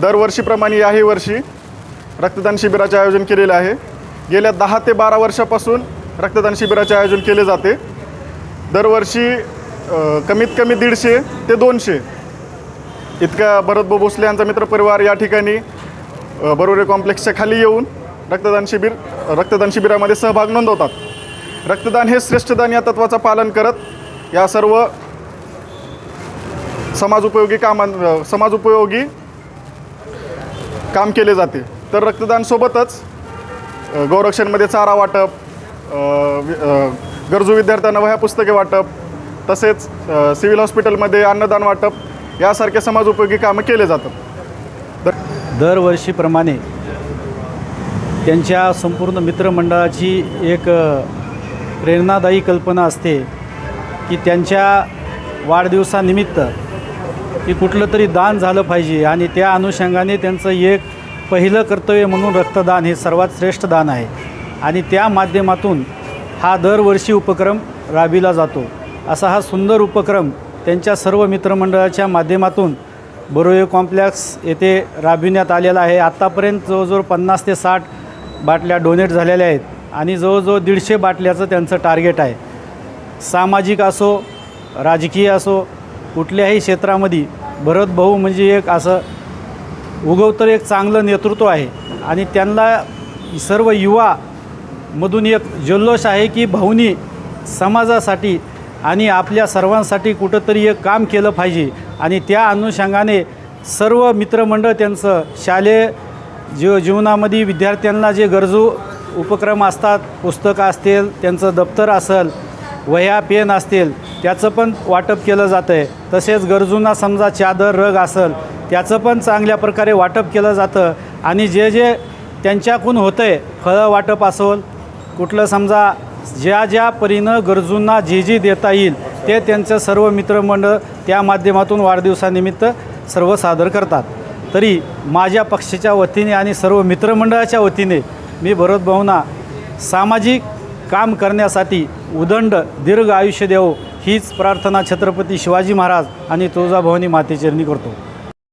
दरवर्षीप्रमाणे याही वर्षी रक्तदान शिबिराचे आयोजन केलेले आहे. गेल्या दहा ते बारा वर्षापासून रक्तदान शिबिराचे आयोजन केले जाते. दरवर्षी कमीत कमी दीडशे ते दोनशे इतका भरत भाऊ भोसले यांचा मित्रपरिवार या ठिकाणी बरोरे कॉम्प्लेक्सच्या खाली येऊन रक्तदान शिबिर रक्तदान शिबिरामध्ये सहभाग नोंदवतात. रक्तदान हे श्रेष्ठदान या तत्वाचं पालन करत या सर्व समाजोपयोगी कामां समाज समाजोपयोगी काम केले जाते. तर रक्तदानसोबतच अ, गौरक्षणमध्ये चारा वाटप गरजू विद्यार्थ्यांना वह्या पुस्तके वाटप तसेच सिव्हिल हॉस्पिटलमध्ये अन्नदान वाटप यासारखे समाजोपयोगी कामं केले जातात. तर दरवर्षीप्रमाणे त्यांच्या संपूर्ण मित्रमंडळाची एक प्रेरणादायी कल्पना असते की त्यांच्या वाढदिवसानिमित्त की कुठलं तरी दान झालं पाहिजे. आणि त्या अनुषंगाने त्यांचं एक पहिलं कर्तव्य म्हणून रक्तदान हे सर्वात श्रेष्ठ दान आहे. आणि त्या माध्यमातून हा दरवर्षी उपक्रम राबविला जातो. असा हा सुंदर उपक्रम त्यांच्या सर्व मित्रमंडळाच्या माध्यमातून बोरोये कॉम्प्लेक्स येथे राबविण्यात आलेला आहे. आत्तापर्यंत जवळजवळ पन्नास ते साठ बाटल्या डोनेट झालेल्या आहेत आणि जवळजवळ दीडशे बाटल्याचं त्यांचं टार्गेट आहे. सामाजिक असो राजकीय असो कुठल्याही क्षेत्रामध्ये भरत भाऊ म्हणजे एक असं उगवतर एक चांगलं नेतृत्व आहे. आणि त्यांना सर्व युवामधून एक जल्लोष आहे की भाऊनी समाजासाठी आणि आपल्या सर्वांसाठी कुठंतरी एक काम केलं पाहिजे. आणि त्या अनुषंगाने सर्व मित्रमंडळ त्यांचं शालेय जीव जीवनामध्ये विद्यार्थ्यांना जे गरजू उपक्रम असतात पुस्तकं असतील त्यांचं दप्तर असेल वह्या पेन असतील त्याचं पण वाटप केलं जातं आहे तसेच गरजूंना समजा चादर रग असेल त्याचं पण चांगल्या प्रकारे वाटप केलं जातं. आणि जे जे त्यांच्याकडून होतं आहे फळं वाटप असेल कुठलं समजा ज्या ज्या परीनं गरजूंना जे जे देता येईल ते त्यांचं सर्व मित्रमंडळ त्या माध्यमातून वाढदिवसानिमित्त सर्व सादर करतात. तरी माझ्या पक्षाच्या वतीने आणि सर्व मित्रमंडळाच्या वतीने मी भरत भाऊंना सामाजिक काम करण्यासाठी उदंड दीर्घ आयुष्य देव हीच प्रार्थना छत्रपती शिवाजी महाराज आणि तुळजाभवानी मातेचरणी करतो.